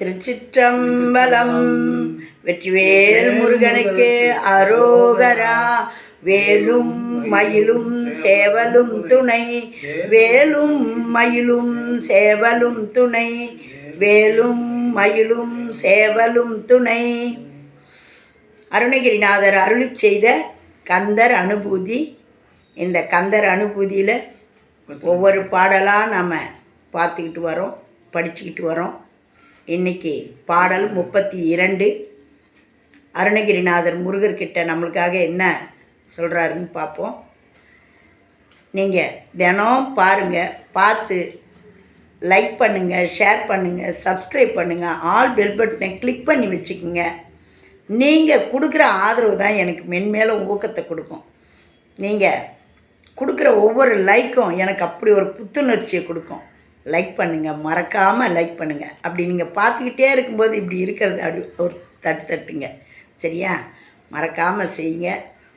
திருச்சிற்றம்பலம். வெற்றிவேல் முருகனுக்கு அரோகரா. வேலும் மயிலும் சேவலும் துணை. வேலும் மயிலும் சேவலும் துணை. வேலும் மயிலும் சேவலும் துணை. அருணகிரிநாதர் அருளி செய்த கந்தர் அனுபூதி. இந்த கந்தர் அனுபூதியில் ஒவ்வொரு பாடலாக நம்ம பார்த்துக்கிட்டு வரோம் படிச்சுக்கிட்டு வரோம். இன்னைக்கு பாடல் முப்பத்தி இரண்டு. அருணகிரிநாதர் முருகர்கிட்ட நம்மளுக்காக என்ன சொல்கிறாருன்னு பார்ப்போம். நீங்கள் தினம் பாருங்கள் பார்த்து லைக் பண்ணுங்கள் ஷேர் பண்ணுங்கள் சப்ஸ்கிரைப் பண்ணுங்கள் ஆல் பெல் பட்டனை கிளிக் பண்ணி வச்சுக்கோங்க. நீங்கள் கொடுக்குற ஆதரவு தான் எனக்கு மென்மேலும் ஊக்கத்தை கொடுக்கும். நீங்கள் கொடுக்குற ஒவ்வொரு லைக்கும் எனக்கு அப்படி ஒரு புத்துணர்ச்சியை கொடுக்கும். லைக் பண்ணுங்கள் மறக்காமல் லைக் பண்ணுங்கள் அப்படி நீங்கள் பார்த்துக்கிட்டே இருக்கும்போது இப்படி இருக்கிறது அப்படி ஒரு தட்டு தட்டுங்க. சரியா? மறக்காமல் செய்யுங்க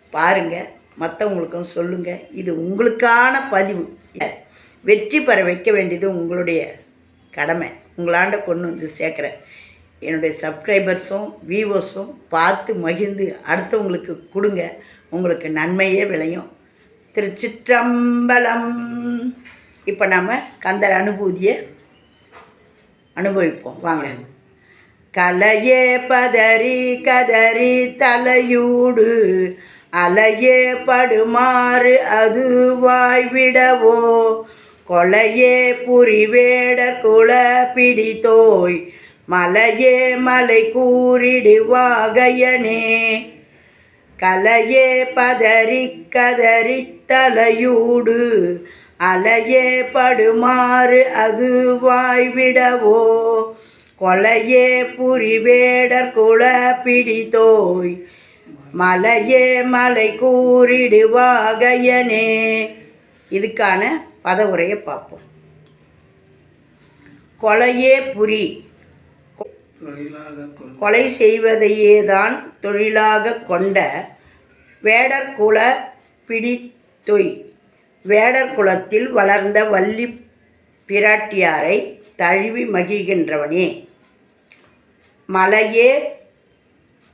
பாருங்கள் மற்றவங்களுக்கும் சொல்லுங்கள் இது உங்களுக்கான பதிவு. வெற்றி பெற வைக்க வேண்டியது உங்களுடைய கடமை. உங்களாண்ட கொண்டு வந்து சேர்க்குறேன். என்னுடைய சப்ஸ்கிரைபர்ஸும் வியூவர்ஸும் பார்த்து மகிழ்ந்து அடுத்தவங்களுக்கு கொடுங்க. உங்களுக்கு நன்மையே விளையும். திருச்சிற்றம்பலம். இப்போ நம்ம கந்தர் அனுபூதியை அனுபவிப்போம். வாங்க. கலையே பதறி கதறி தலையூடு அலையே படுமாறு அது வாய்விடவோ கொலையே புரிவேட குல பிடித்தோய் மலையே மலை கூறிடுவாகையனே. கலையே பதறி கதறி தலையூடு அலையே படுமாறு அது வாய்விடவோ? கொலையே புரிவேடர் குல பிடித்தோய் மலையே மலை கூறிடுவாகையனே. இதுக்கான பதவுரையை பார்ப்போம். கொலையே புரி. கொலை செய்வதையே தான் தொழிலாக கொண்ட வேடர் குல பிடித்தொய் வேடர் குலத்தில் வளர்ந்த வள்ளி பிராட்டியாரை தழுவி மகிழ்கின்றவனே. மலையே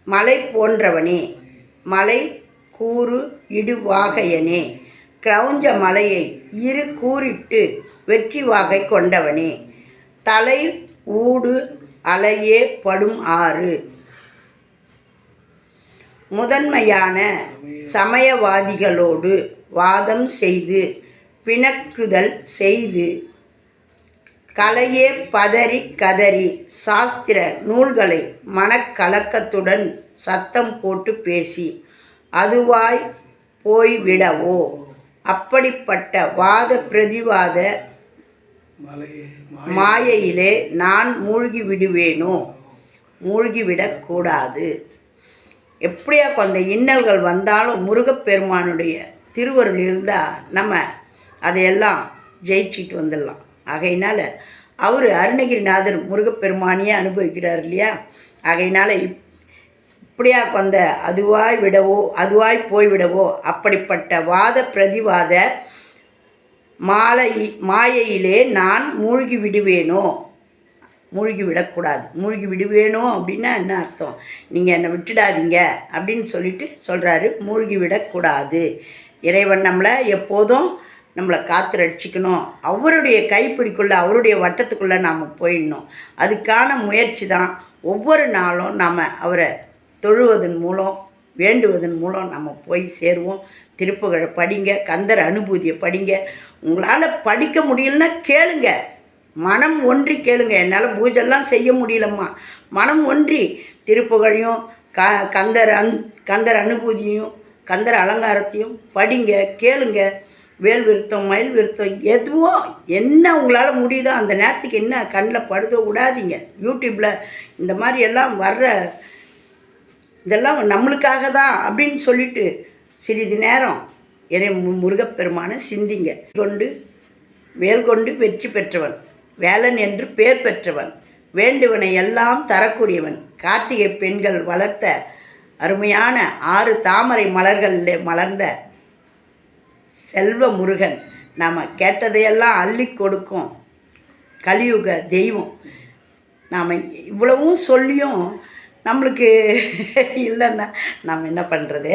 மலை போன்றவனே. மலை கூறு இடுவாகையனே கிரௌஞ்ச மலையை இரு கூறிட்டு வெற்றி வாகை கொண்டவனே. தலை ஊடு அலையே படும் ஆறு. முதன்மையான சமயவாதிகளோடு வாதம் செய்து பிணக்குதல் செய்து கலையே பதறி கதறி சாஸ்திர நூல்களை மனக்கலக்கத்துடன் சத்தம் போட்டு பேசி அதுவாய் போய்விடவோ? அப்படிப்பட்ட வாத பிரதிவாத மாயையிலே நான் மூழ்கி விடுவேனோ மூழ்கிவிடக்கூடாது எப்படியா கொஞ்சம் இன்னல்கள் வந்தாலும் முருகப்பெருமானுடைய திருவருள் இருந்தால் நம்ம அதையெல்லாம் ஜெயிச்சிட்டு வந்துடலாம். ஆகையினால் அவர் அருணகிரிநாதர் முருகப்பெருமானியே அனுபவிக்கிறார் இல்லையா? ஆகையினால இப் இப்படியா கொந்த அதுவாய் விடவோ அதுவாய் போய்விடவோ அப்படிப்பட்ட வாத பிரதிவாத மாலை மாயையிலே நான் மூழ்கி விடுவேனோ? மூழ்கி விடக்கூடாது. மூழ்கி விடுவேனோ அப்படின்னா என்ன அர்த்தம்? நீங்கள் என்னை விட்டுடாதீங்க அப்படின்னு சொல்லிட்டு சொல்கிறாரு மூழ்கி விடக்கூடாது. இறைவன் நம்மளை எப்போதும் நம்மளை காத்து ரட்சிக்கணும் அவருடைய கைப்பிடிக்குள்ளே அவருடைய வட்டத்துக்குள்ளே நாம் போயிடணும். அதுக்கான முயற்சி தான் ஒவ்வொரு நாளும் நாம் அவரை தொழுவதன் மூலம் வேண்டுவதன் மூலம் நம்ம போய் சேருவோம். திருப்புகழை படிங்க கந்தர் அனுபூதியை படிங்க. உங்களால் படிக்க முடியலன்னா கேளுங்க. மனம் ஒன்றி கேளுங்க. என்னால் பூஜெல்லாம் செய்ய முடியலம்மா. மனம் ஒன்றி திருப்புகழையும் க கந்தர் அந் கந்தர் அனுபூதியும் கந்தர் அலங்காரத்தையும் படிங்க கேளுங்க. வேல் விருத்தம் மயில் விருத்தம் எதுவோ என்ன உங்களால் முடியுதோ அந்த நேரத்துக்கு என்ன கண்ணில் படுதோ விடாதீங்க. யூடியூப்பில் இந்த மாதிரி எல்லாம் வர்ற இதெல்லாம் நம்மளுக்காக தான் அப்படின்னு சொல்லிட்டு சிறிது நேரம் இறை முருகப்பெருமானை சிந்திங்க. கொண்டு வேல் கொண்டு வெற்றி பெற்றவன் வேலன் என்று பேர் பெற்றவன் வேண்டுவனை எல்லாம் தரக்கூடியவன் கார்த்திகை பெண்கள் வளர்த்த அருமையான ஆறு தாமரை மலர்களில் மலர்ந்த செல்வ முருகன். நாம் கேட்டதையெல்லாம் அள்ளி கொடுக்கும். கலியுக தெய்வம். நாம் இவ்வளவும் சொல்லியும் நம்மளுக்கு இல்லைன்னா நம்ம என்ன பண்ணுறது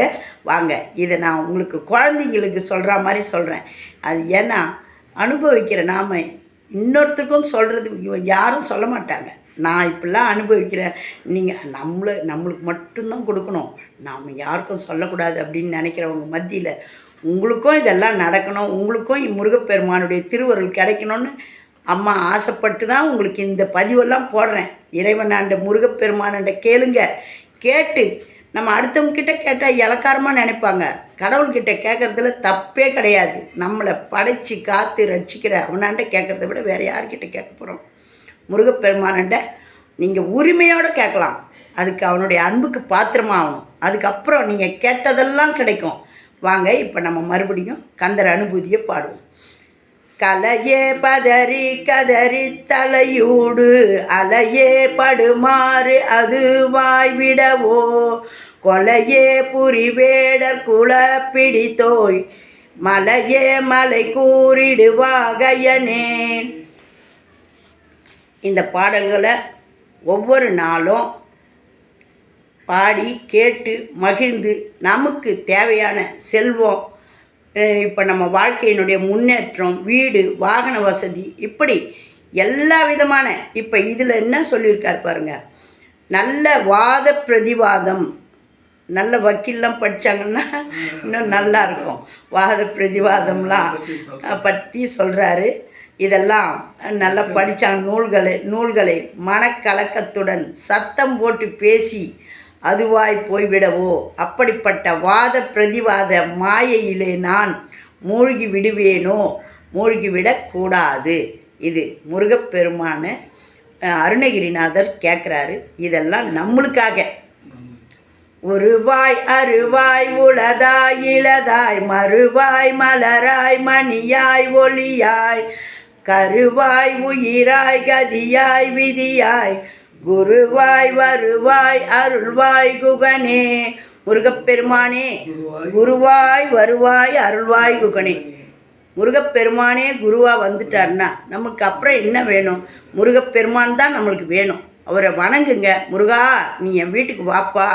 வாங்க இதை நான் உங்களுக்கு குழந்தைங்களுக்கு சொல்கிற மாதிரி சொல்கிறேன் அது ஏன்னா அனுபவிக்கிற நாம் இன்னொருத்தருக்கும் சொல்கிறது யாரும் சொல்ல மாட்டாங்க. நான் இப்படிலாம் அனுபவிக்கிறேன். நீங்கள் நம்மளை நம்மளுக்கு மட்டும்தான் கொடுக்கணும். நாம் யாருக்கும் சொல்லக்கூடாது அப்படின்னு நினைக்கிறவங்க மத்தியில் உங்களுக்கும் இதெல்லாம் நடக்கணும். உங்களுக்கும் முருகப்பெருமானுடைய திருவருள் கிடைக்கணும்னு அம்மா ஆசைப்பட்டு தான் உங்களுக்கு இந்த பதிவெல்லாம் போடுறேன். இறைவனாண்ட முருகப்பெருமானண்ட கேளுங்க. கேட்டு நம்ம அடுத்தவங்கக்கிட்ட கேட்டால் இலக்காரமாக நினைப்பாங்க. கடவுள்கிட்ட கேட்குறதுல தப்பே கிடையாது. நம்மளை படைச்சி காத்து ரட்சிக்கிற அவனாண்ட கேட்குறத விட வேறு யார்கிட்ட கேட்க போகிறோம் முருகப்பெருமானண்ட நீங்கள் உரிமையோடு கேட்கலாம். அதுக்கு அவனுடைய அன்புக்கு பாத்திரமாகணும் அதுக்கப்புறம் நீங்கள் கேட்டதெல்லாம் கிடைக்கும். வாங்க இப்போ நம்ம மறுபடியும் கந்தர் அனுபூதியை பாடுவோம். கலையே பதறி கதறி தலையூடு அலையே படுமாறு அது வாய்விடவோ கொலையே புரிவேடர் குளப்பிடித்தோய் மலையே மலை கூறிடுவாகையனே இந்த பாடல்களை ஒவ்வொரு நாளும் பாடி கேட்டு மகிழ்ந்து நமக்கு தேவையான செல்வம் இப்போ நம்ம வாழ்க்கையினுடைய முன்னேற்றம் வீடு வாகன வசதி இப்படி எல்லா விதமான இப்போ இதில் என்ன சொல்லியிருக்கார் பாருங்கள் நல்ல வாத பிரதிவாதம். நல்ல வக்கீல்லாம் படித்தாங்கன்னா இன்னும் நல்லா இருக்கும். வாத பிரதிவாதம்லாம் பற்றி சொல்கிறாரு இதெல்லாம் நல்லா படித்தாங்க நூல்களை நூல்களை மனக்கலக்கத்துடன் சத்தம் போட்டு பேசி அதுவாய் போய்விடவோ? அப்படிப்பட்ட வாத பிரதிவாத மாயையிலே நான் மூழ்கி விடுவேனோ? மூழ்கிவிடக்கூடாது இது முருகப்பெருமான அருணகிரிநாதர் கேட்குறாரு இதெல்லாம் நம்மளுக்காக. உருவாய் அருவாய் உளதாய் இளதாய் மறுவாய் மலராய் மணியாய் ஒளியாய் கருவாய் உயிராய் கதியாய் விதியாய் குருவாய் வருவாய் அருள்வாய் குகனே. முருகப்பெருமானே குருவாய். வருவாய் அருள்வாய் குகனே. முருகப்பெருமானே குருவாக வந்துட்டார்னா நமக்கு அப்புறம் என்ன வேணும்? முருகப்பெருமான் தான் நம்மளுக்கு வேணும். அவரை வணங்குங்க. முருகா நீ என் வீட்டுக்கு வாப்பா.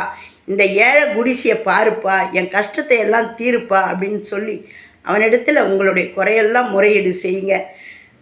இந்த ஏழை குடிசையை பாருப்பா. என் கஷ்டத்தை எல்லாம் தீருப்பா அப்படின்னு சொல்லி அவனிடத்தில் உங்களுடைய குறையெல்லாம் முறையீடு செய்யுங்க.